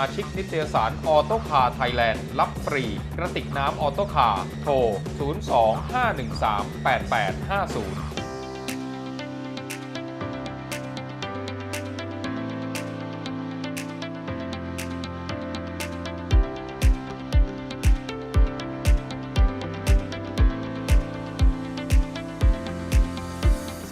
มาชิกนิตยสารออโตคาไทยแลนด์รับฟรีกระติกน้ำออโตคาโทร 02-513-8850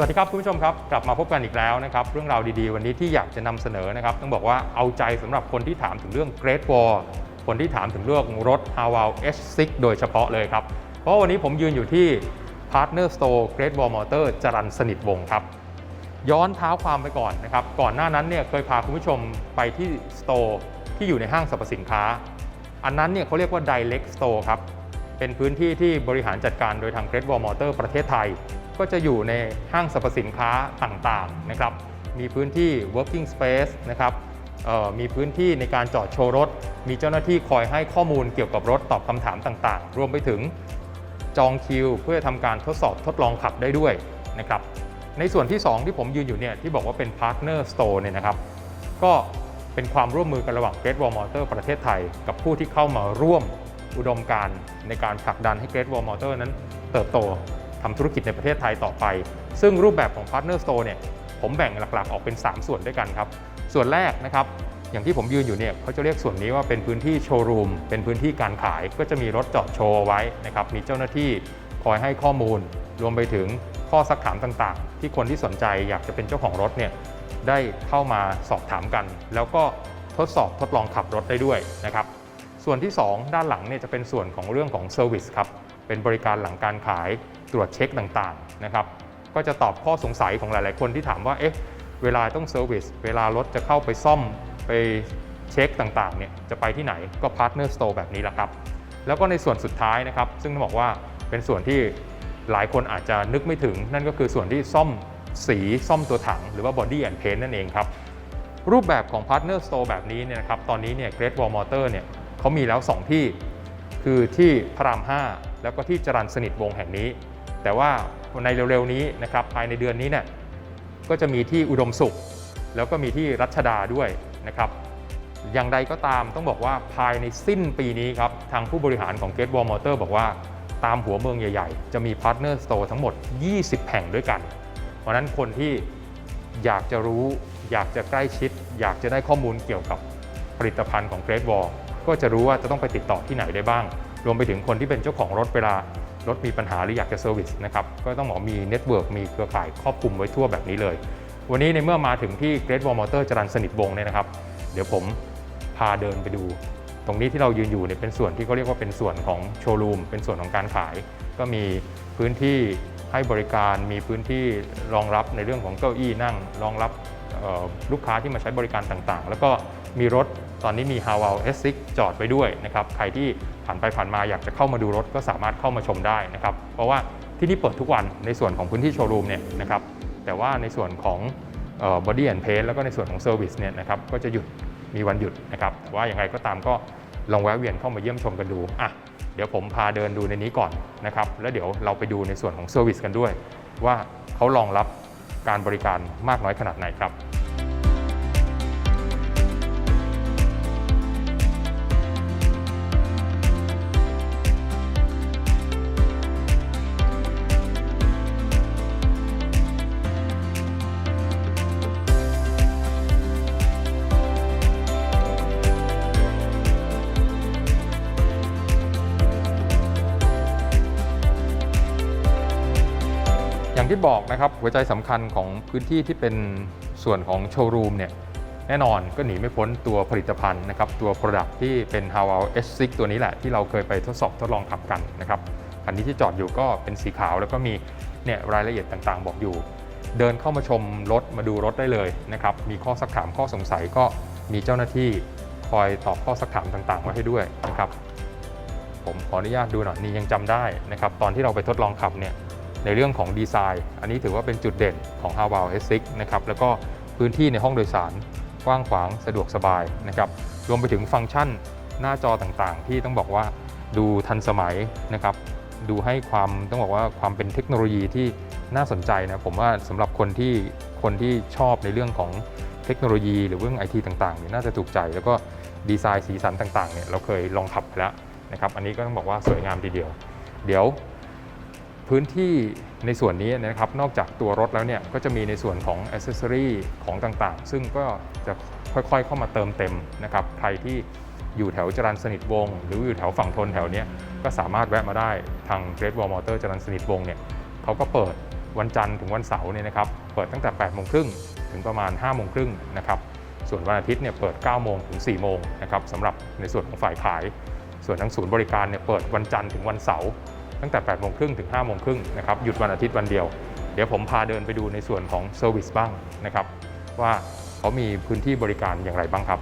สวัสดีครับคุณผู้ชมครับกลับมาพบกันอีกแล้วนะครับเรื่องราวดีๆ วันนี้ที่อยากจะนำเสนอนะครับต้องบอกว่าเอาใจสำหรับคนที่ถามถึงเรื่อง Great Wall คนที่ถามถึงเรื่องรถ h a w a l H6 โดยเฉพาะเลยครับ เพราะวันนี้ผมยืนอยู่ที่ Partner Store Great Wall Motor จรันสนิทวงครับ ย้อนเท้าความไปก่อนนะครับ ก่อนหน้านั้นเนี่ยเคยพาคุณผู้ชมไปที่สโตร์ที่อยู่ในห้างสรรพสินค้า อันนั้นเนี่ยเขาเรียกว่า Direct Store ครับเป็นพื้นที่ที่บริหารจัดการโดยทาง Great Wall Motor ประเทศไทย ก็จะอยู่ในห้างสรรพสินค้าต่างๆนะครับ มีพื้นที่ working space นะครับมีพื้นที่ในการจอดโชว์รถ มีเจ้าหน้าที่คอยให้ข้อมูลเกี่ยวกับรถตอบคำถามต่างๆ รวมไปถึงจองคิว เพื่อทำการทดสอบทดลองขับได้ด้วยนะครับ ในส่วนที่ 2 ที่ผมยืนอยู่เนี่ยที่บอกว่าเป็น Partner Store เนี่ยนะครับ ก็เป็นความร่วมมือกันระหว่าง Great Wall Motor ประเทศไทย กับผู้ที่เข้ามาร่วมอุดมการในการผลักดันให้ Great Wall Motor นั้นเติบโต ทำธุรกิจในประเทศไทยต่อไป ซึ่งรูปแบบของ Partner Store เนี่ยผมแบ่งหลักๆ ออกเป็น 3 ส่วนด้วยกันครับ ส่วนแรกนะครับ อย่างที่ผมยืนอยู่เนี่ยเขาจะเรียกส่วนนี้ว่าเป็นพื้นที่โชว์รูม เป็นพื้นที่การขาย ก็จะมีรถจอดโชว์ไว้นะครับ มีเจ้าหน้าที่คอยให้ข้อมูล รวมไปถึงข้อสักถามต่างๆ ที่คนที่สนใจอยากจะเป็นเจ้าของรถเนี่ยได้เข้ามาสอบถามกัน แล้วก็ทดสอบทดลองขับรถได้ด้วยนะครับ ส่วนที่ 2 ด้านหลังเนี่ยจะเป็นส่วนของเรื่องของเซอร์วิสครับ เป็นบริการหลังการขาย ตรวจเช็คต่างๆนะครับก็จะตอบข้อสงสัยของหลาย ๆ คนที่ถามว่าเอ๊ะเวลาต้องเซอร์วิสเวลารถจะเข้าไปซ่อมไปเช็คต่างๆเนี่ยจะไปที่ไหนก็พาร์ทเนอร์สโตร์แบบนี้แหละครับ แล้วก็ในส่วนสุดท้ายนะครับ ซึ่งต้องบอกว่าเป็นส่วนที่หลายคนอาจจะนึกไม่ถึง นั่นก็คือส่วนที่ซ่อมสีซ่อมตัวถัง หรือว่า Body and Paint นั่นเองครับ รูปแบบของ Partner Store แบบนี้เนี่ยนะครับตอนนี้เนี่ย Great Wall Motor เนี่ยเขามีแล้ว 2 ที่ คือที่พระราม 5 แล้วก็ที่จรันสนิทวงแห่งนี้ แต่ว่าในเร็วๆนี้นะครับภายในเดือนนี้เนี่ยก็จะมีที่อุดมสุข แล้วก็มีที่รัชดาด้วยนะครับอย่างใดก็ตามต้องบอกว่าภายในสิ้นปีนี้ครับ ทางผู้บริหารของ Gate Wall Motor บอกว่าตามหัวเมืองใหญ่ๆ จะมี Partner Store ทั้งหมด 20 แห่งด้วยกัน เพราะฉะนั้นคนที่อยากจะรู้ อยากจะใกล้ชิด อยากจะได้ข้อมูลเกี่ยวกับผลิตภัณฑ์ของ Great Wall ก็จะรู้ว่าจะต้องไปติดต่อที่ไหนได้บ้าง รวมไปถึงคนที่เป็นเจ้าของรถเวลา รถมีปัญหาหรืออยากจะเซอร์วิสนะครับก็ต้องบอกมีเน็ตเวิร์กมีเครือข่ายครอบคลุมไว้ทั่วแบบนี้เลย วันนี้ในเมื่อมาถึงที่ Great Wall Motor จรันสนิทวงเนี่ยนะครับ เดี๋ยวผมพาเดินไปดู ตรงนี้ที่เรายืนอยู่เนี่ยเป็นส่วนที่เขาเรียกว่าเป็นส่วนของโชว์รูมเป็นส่วนของการขาย ก็มีพื้นที่ให้บริการมีพื้นที่รองรับในเรื่องของเก้าอี้นั่ง รองรับลูกค้าที่มาใช้บริการต่างๆ แล้วก็มีรถ ตอนนี้มี h a w a l S6 จอดไว้ด้วยนะครับใครที่ผ่านไปผ่านมาอยากจะเข้ามาดูรถก็สามารถเข้ามาชมได้นะครับเพราะว่าที่นี่เปิดทุกวันในส่วนของพื้นที่โชว์รูมเนี่ยนะครับแต่ว่าในส่วนของบอดี้แอนด์เพนแล้วก็ในส่วนของเซอร์วิสเนี่ยนะครับก็จะหยุดมีวันหยุดนะครับแต่ว่าอย่างไรก็ตามก็ลองแวะเวียนเข้ามาเยี่ยมชมกันดูอะเดี๋ยวผมพาเดินดูในนี้ก่อนนะครับแล้วเดี๋ยวเราไปดูในส่วนของเซอร์วิสกันด้วย ว่าเขารองรับการบริการมากน้อยขนาดไหนครับ อย่างที่บอกนะครับหัวใจสำคัญของพื้นที่ที่เป็นส่วนของโชว์รูมเนี่ยแน่นอนก็หนีไม่พ้นตัวผลิตภัณฑ์นะครับตัว Product ที่เป็น h a w a l S6 ตัวนี้แหละ ที่เราเคยไปทดสอบทดลองขับกันนะครับคันนี้ที่จอดอยู่ก็เป็นสีขาวแล้วก็มีเนี่ยรายละเอียดต่างๆ บอกอยู่ เดินเข้ามาชมรถมาดูรถได้เลยนะครับมีข้อสักถามข้อสงสัยก็มีเจ้าหน้าที่คอยตอบข้อสักถามต่างๆไว้ให้ด้วยนะครับผมขออนุญาตดูหน่อยนี่ยังจำได้นะครับตอนที่เราไปทดลองขับเนี่ย ในเรื่องของดีไซน์ อันนี้ถือว่าเป็นจุดเด่นของ h a w a l S6 นะครับแล้วก็พื้นที่ในห้องโดยสารกว้างขวางสะดวกสบายนะครับรวมไปถึงฟังก์ชันหน้าจอต่างๆ ที่ต้องบอกว่าดูทันสมัยนะครับดูให้ความต้องบอกว่าความเป็นเทคโนโลยีที่น่าสนใจนะผมว่าสำหรับคนที่คนที่ชอบในเรื่องของเทคโนโลยี หรือเรื่องไอทีต่างๆเนี่ยน่าจะถูกใจ แล้วก็ดีไซน์สีสันต่างๆเนี่ยเราเคยลองขับไปแล้วนะครับอันนี้ก็ต้องบอกว่าสวยงามทีเดียว เดี๋ยว พื้นที่ในส่วนนี้นะครับนอกจากตัวรถแล้วเนี่ยก็จะมีในส่วนของอ c เซ s ซอรีของต่างๆ ซึ่งก็จะค่อยๆเข้ามาเติมเต็มนะครับใครที่อยู่แถวจรันสนิทวงศ์หรืออยู่แถวฝั่งทนแถวนี้ก็สามารถแวะมาได้ทาง Great Wall Motor จรันสนิทวงศ์เนี่ยเขาก็เปิดวันจันทร์ถึงวันเสาร์เนี่ยนะครับเปิดตั้งแต่8โมงครึ่งถึงประมาณ5โมงครึ่งนะครับส่วนวันอาทิตย์เนี่ยเปิด9โมงถึง4โมงนะครับสำหรับในส่วนของฝ่ายขาย ส่วนทั้งศูนย์บริการเนี่ยเปิดวันจันทร์ถึงวันเสาร์ ตั้งแต่8โมงครึ่งถึง5โมงครึ่งนะครับหยุดวันอาทิตย์วันเดียว เดี๋ยวผมพาเดินไปดูในส่วนของเซอร์วิสบ้างนะครับว่าเขามีพื้นที่บริการอย่างไรบ้างครับ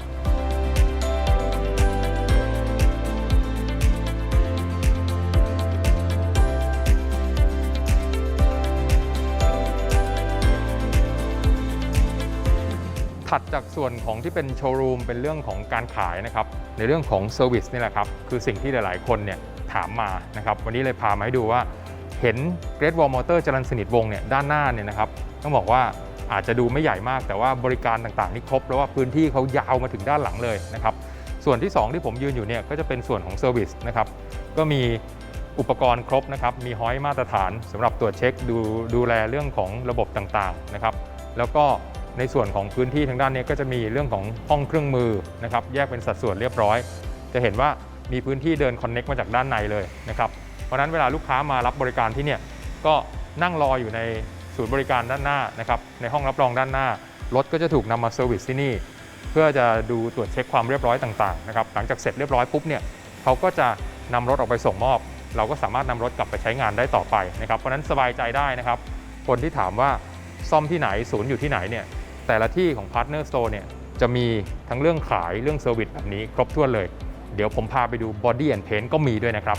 ถัดจากส่วนของที่เป็นโชว์รูมเป็นเรื่องของการขายนะครับในเรื่องของเซอร์วิสนี่แหละครับคือสิ่งที่หลาย ๆ คนเนี่ยามมานะครับวันนี้เลยพามาให้ดูว่าเห็น Great Wall Motor จรันสนิทวงเนี่ยด้านหน้าเนี่ยนะครับต้องบอกว่าอาจจะดูไม่ใหญ่มากแต่ว่าบริการต่างๆนี่ครบแล้วว่าพื้นที่เขายาวมาถึงด้านหลังเลยนะครับส่วนที่ 2 ที่ผมยืนอยู่เนี่ยก็จะเป็นส่วนของเซอร์วิสนะครับก็มีอุปกรณ์ครบนะครับมีห้อยมาตรฐานสำหรับตรวจเช็คดูดูแลเรื่องของระบบต่างๆนะครับแล้วก็ในส่วนของพื้นที่ทางด้านนี้ก็จะมีเรื่องของห้องเครื่องมือนะครับแยกเป็นสัดส่วนเรียบร้อย จะเห็นว่า มีพื้นที่เดินคอนเน็กมาจากด้านในเลยนะครับ เพราะนั้นเวลาลูกค้ามารับบริการที่เนี่ยก็นั่งรออยู่ในศูนย์บริการด้านหน้านะครับในห้องรับรองด้านหน้ารถก็จะถูกนำมาเซอร์วิสที่นี่ เพื่อจะดูตรวจเช็คความเรียบร้อยต่างๆนะครับหลังจากเสร็จเรียบร้อยปุ๊บเนี่ยเขาก็จะนำรถออกไปส่งมอบ เราก็สามารถนำรถกลับไปใช้งานได้ต่อไปนะครับเพราะนั้นสบายใจได้นะครับ คนที่ถามว่าซ่อมที่ไหนศูนย์อยู่ที่ไหนเนี่ยแต่ละที่ของ Partner Store เนี่ยจะมีทั้งเรื่องขายเรื่องเซอร์วิสแบบนี้ครบถ้วนเลย เดี๋ยวผมพาไปดู Body and Paint ก็มีด้วยนะครับ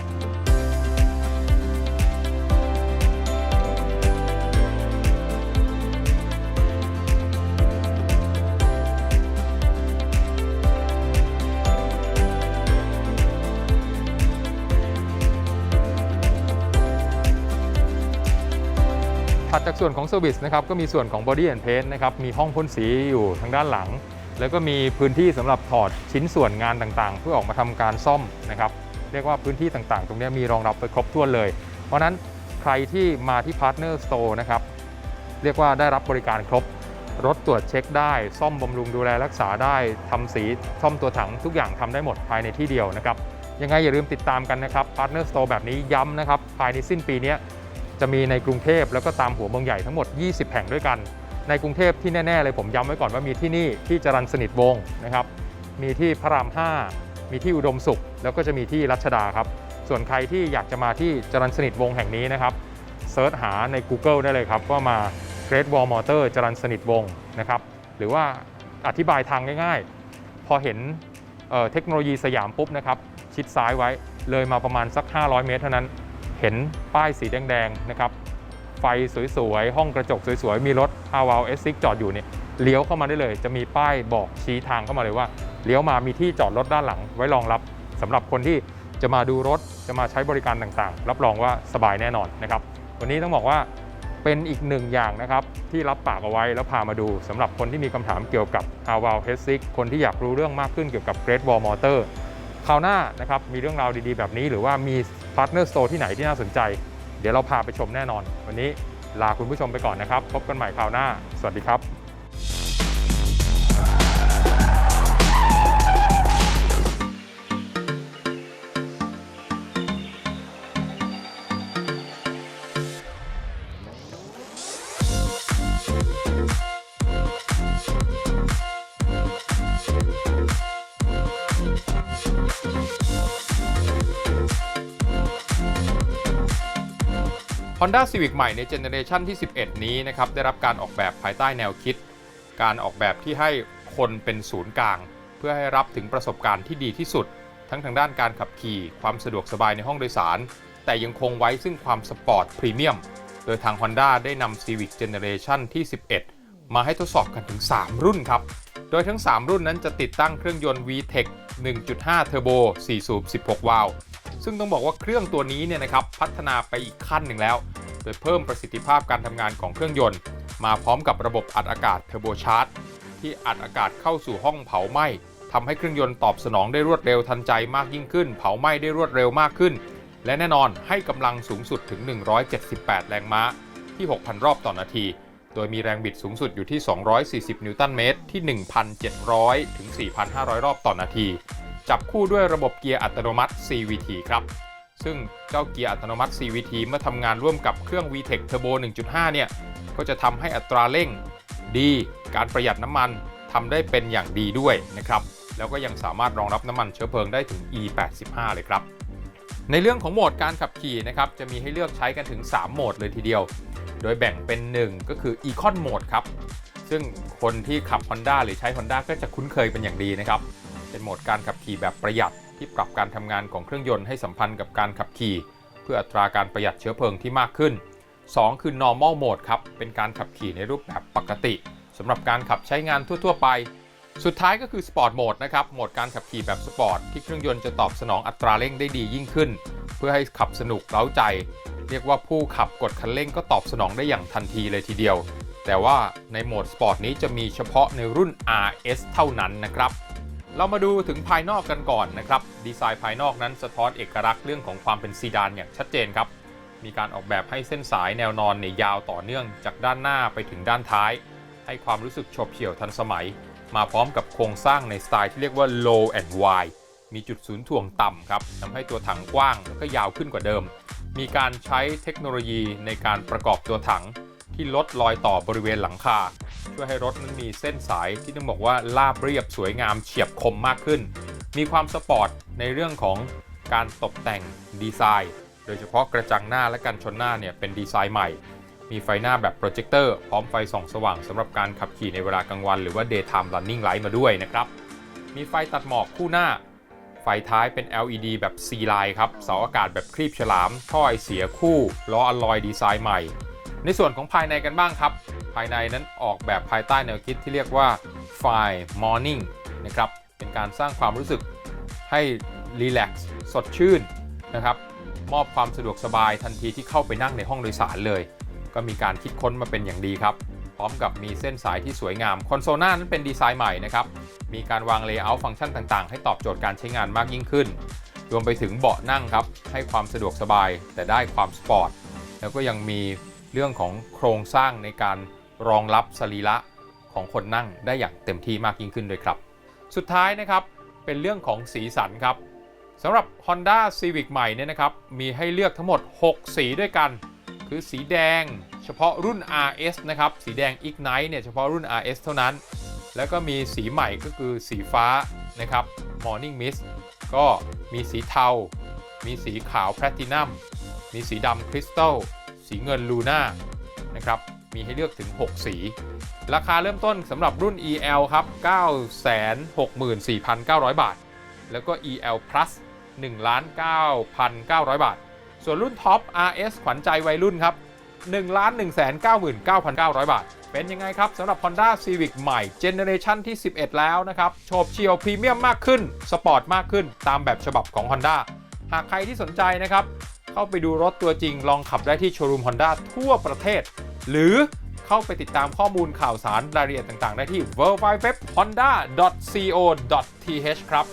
ถัดจากส่วนของเซอร์วิสนะครับก็มีส่วนของ Body and Paint นะครับมีห้องพ่นสีอยู่ทางด้านหลัง แล้วก็มีพื้นที่สำหรับถอดชิ้นส่วนงานต่างๆ เพื่อออกมาทำการซ่อมนะครับ เรียกว่าพื้นที่ต่างๆ ตรงนี้มีรองรับไปครบถ้วนเลย เพราะนั้นใครที่มาที่ Partner Store นะครับเรียกว่าได้รับบริการครบ รถตรวจเช็คได้ ซ่อมบำรุงดูแลรักษาได้ทำสีซ่อมตัวถังทุกอย่างทำได้หมดภายในที่เดียวนะครับยังไงอย่าลืมติดตามกันนะครับ Partner Store แบบนี้ย้ำนะครับภายในสิ้นปีนี้จะมีในกรุงเทพแล้วก็ตามหัวเมืองใหญ่ทั้งหมด 20 แห่งด้วยกัน ในกรุงเทพที่แน่ๆเลยผมย้ำไว้ก่อนว่ามีที่นี่ที่จรันสนิทวงศ์นะครับ มีที่พระราม 5 มีที่อุดมสุข แล้วก็จะมีที่รัชดาครับ ส่วนใครที่อยากจะมาที่จรันสนิทวงศ์แห่งนี้นะครับเซิร์ชหาใน Google ได้เลยครับว่ามา Great Wall Motor จรันสนิทวงศ์นะครับหรือว่าอธิบายทางง่ายๆ พอเห็นเเทคโนโลยีสยามปุ๊บนะครับชิดซ้ายไว้เลยมาประมาณสัก 500 เมตรเท่านั้น เห็นป้ายสีแดงๆนะครับ ไฟสวยๆ ห้องกระจกสวยๆ มีรถ a w a l S6 จอดอยู่เนี่ยเลี้ยวเข้ามาได้เลย จะมีป้ายบอกชี้ทางเข้ามาเลยว่า เลี้ยวมามีที่จอดรถด้านหลัง ไว้รองรับสำหรับคนที่จะมาดูรถจะมาใช้บริการต่างๆ รับรองว่าสบายแน่นอนนะครับ วันนี้ต้องบอกว่าเป็นอีกหนึ่งอย่างนะครับ ที่รับปากเอาไว้แล้วพามาดูสำหรับคนที่มีคำถามเกี่ยวกับ a w a l S6 คนที่อยากรู้เรื่องมากขึ้นเกี่ยวกับ Great Wall Motor คราวหน้านะครับมีเรื่องราวดีๆแบบนี้ หรือว่ามีพาร์ทเนอร์สโตร์ที่ไหนที่น่าสนใจ เดี๋ยวเราพาไปชมแน่นอน วันนี้ลาคุณผู้ชมไปก่อนนะครับ พบกันใหม่คราวหน้า สวัสดีครับ Honda Civic ใหม่ในเจเนเรชันที่ 11 นี้นะครับได้รับการออกแบบภายใต้แนวคิด การออกแบบที่ให้คนเป็นศูนย์กลาง เพื่อให้รับถึงประสบการณ์ที่ดีที่สุด ทั้งทางด้านการขับขี่ ความสะดวกสบายในห้องโดยสาร แต่ยังคงไว้ซึ่งความสปอร์ตพรีเมียมโดยทาง Honda ได้นำ Civic Generation ที่ 11 มาให้ทดสอบกันถึง 3 รุ่นครับ โดยทั้ง 3 รุ่นนั้นจะติดตั้งเครื่องยนต์ VTEC 1.5 Turbo 4 สูบ 16 วาล์ว ซึ่งต้องบอกว่าเครื่องตัวนี้เนี่ยนะครับพัฒนาไปอีกขั้นหนึ่งแล้ว โดยเพิ่มประสิทธิภาพการทำงานของเครื่องยนต์ มาพร้อมกับระบบอัดอากาศเทอร์โบชาร์จที่อัดอากาศเข้าสู่ห้องเผาไหม้ทำให้เครื่องยนต์ตอบสนองได้รวดเร็วทันใจมากยิ่งขึ้น เผาไหม้ได้รวดเร็วมากขึ้น และแน่นอนให้กำลังสูงสุดถึง 178 แรงม้าที่ 6,000 รอบต่อนาที โดยมีแรงบิดสูงสุดอยู่ที่ 240 นิวตันเมตรที่ 1,700 ถึง 4,500 รอบต่อนาที จับคู่ด้วยระบบเกียร์อัตโนมัติ CVT ครับ ซึ่งเจ้าเกียร์อัตโนมัติ CVT เมื่อทำงานร่วมกับเครื่อง VTEC Turbo 1.5 เนี่ย ก็จะทำให้อัตราเร่งดี การประหยัดน้ำมันทำได้เป็นอย่างดีด้วยนะครับ แล้วก็ยังสามารถรองรับน้ำมันเชื้อเพลิงได้ถึง E85 เลยครับ ในเรื่องของโหมดการขับขี่นะครับจะมีให้เลือกใช้กันถึง 3 โหมดเลยทีเดียว โดยแบ่งเป็น 1 ก็คือ Econ Mode ครับซึ่งคนที่ขับ Honda หรือใช้ Honda ก็จะคุ้นเคยเป็นอย่างดีนะครับ เป็นโหมดการขับขี่แบบประหยัดที่ปรับการทำงานของเครื่องยนต์ให้สัมพันธ์กับการขับขี่ เพื่ออัตราการประหยัดเชื้อเพลิงที่มากขึ้น 2 คือ normal mode ครับ เป็นการขับขี่ในรูปแบบปกติสำหรับการขับใช้งานทั่ว ๆ ไป สุดท้ายก็คือ sport mode นะครับ โหมดการขับขี่แบบสปอร์ตที่เครื่องยนต์จะตอบสนองอัตราเร่งได้ดียิ่งขึ้น เพื่อให้ขับสนุกเร้าใจ เรียกว่าผู้ขับกดคันเร่งก็ตอบสนองได้อย่างทันทีเลยทีเดียว แต่ว่าในโหมดสปอร์ตนี้จะมีเฉพาะในรุ่น RS เท่านั้นนะครับ เรามาดูถึงภายนอกกันก่อนนะครับ ดีไซน์ภายนอกนั้นสะท้อนเอกลักษณ์เรื่องของความเป็นซีดานอย่างชัดเจนครับ มีการออกแบบให้เส้นสายแนวนอนเนี่ยยาวต่อเนื่องจากด้านหน้าไปถึงด้านท้าย ให้ความรู้สึกโฉบเฉี่ยวทันสมัย มาพร้อมกับโครงสร้างในสไตล์ที่เรียกว่า low and wide มีจุดศูนย์ถ่วงต่ำครับทำให้ตัวถังกว้างแล้วก็ยาวขึ้นกว่าเดิม มีการใช้เทคโนโลยีในการประกอบตัวถัง ที่ลดรอยต่อบริเวณหลังคา ช่วยให้รถนั้นมีเส้นสายที่ต้องบอกว่าลาบเรียบสวยงามเฉียบคมมากขึ้น มีความสปอร์ตในเรื่องของการตกแต่งดีไซน์ โดยเฉพาะกระจังหน้าและกันชนหน้าเนี่ยเป็นดีไซน์ใหม่ มีไฟหน้าแบบโปรเจคเตอร์พร้อมไฟส่องสว่างสำหรับการขับขี่ในเวลากลางวัน หรือว่า daytime running light มาด้วยนะครับ มีไฟตัดหมอกคู่หน้าไฟท้ายเป็น LED แบบ C line ครับ เสาอากาศแบบครีบฉลาม ท่อไอเสียคู่ ล้ออลลอยดีไซน์ใหม่ ในส่วนของภายในกันบ้างครับ ภายในนั้นออกแบบภายใต้แนวคิดที่เรียกว่า f i Morning นะครับเป็นการสร้างความรู้สึกให้รีแลกซ์สดชื่นนะครับมอบความสะดวกสบายทันทีที่เข้าไปนั่งในห้องโดยสารเลย ก็มีการคิดค้นมาเป็นอย่างดีครับ พร้อมกับมีเส้นสายที่สวยงาม คอนโซลหน้านั้นเป็นดีไซน์ใหม่นะครับ มีการวางเลเยอร์ฟังก์ชันต่างๆ ให้ตอบโจทย์การใช้งานมากยิ่งขึ้น รวมไปถึงเบาะนั่งครับ ให้ความสะดวกสบายแต่ได้ความสปอร์ต แล้วก็ยังมี เรื่องของโครงสร้างในการรองรับสรีระของคนนั่งได้อย่างเต็มที่มากยิ่งขึ้นด้วยครับ สุดท้ายนะครับเป็นเรื่องของสีสันครับสำหรับ Honda Civic ใหม่เนี่ยนะครับมีให้เลือกทั้งหมด 6 สีด้วยกัน คือสีแดงเฉพาะรุ่น RS นะครับสีแดง Ignite เนี่ยเฉพาะรุ่น RS เท่านั้น แล้วก็มีสีใหม่ก็คือสีฟ้านะครับ Morning Mist ก็มีสีเทา มีสีขาวแพลตินัมมีสีดำคริสตัล สีเงินลูน่านะครับมีให้เลือกถึง 6 สี ราคาเริ่มต้นสำหรับรุ่น EL ครับ 964,900 บาท แล้วก็ EL Plus 1,9,900 บาท ส่วนรุ่นท็อป RS ขวัญใจวัยรุ่นครับ 1,199,900 บาท เป็นยังไงครับสำหรับ Honda Civic ใหม่เจเนเรชันที่ 11 แล้วนะครับ โฉบเฉี่ยวพรีเมียมมากขึ้น สปอร์ตมากขึ้น ตามแบบฉบับของ Honda หากใครที่สนใจนะครับ เข้าไปดูรถตัวจริง ลองขับได้ที่โชว์รูม Honda ทั่วประเทศ หรือเข้าไปติดตามข้อมูลข่าวสารรายละเอียดต่างๆ ได้ที่ w w w h o n d a c o th ครับ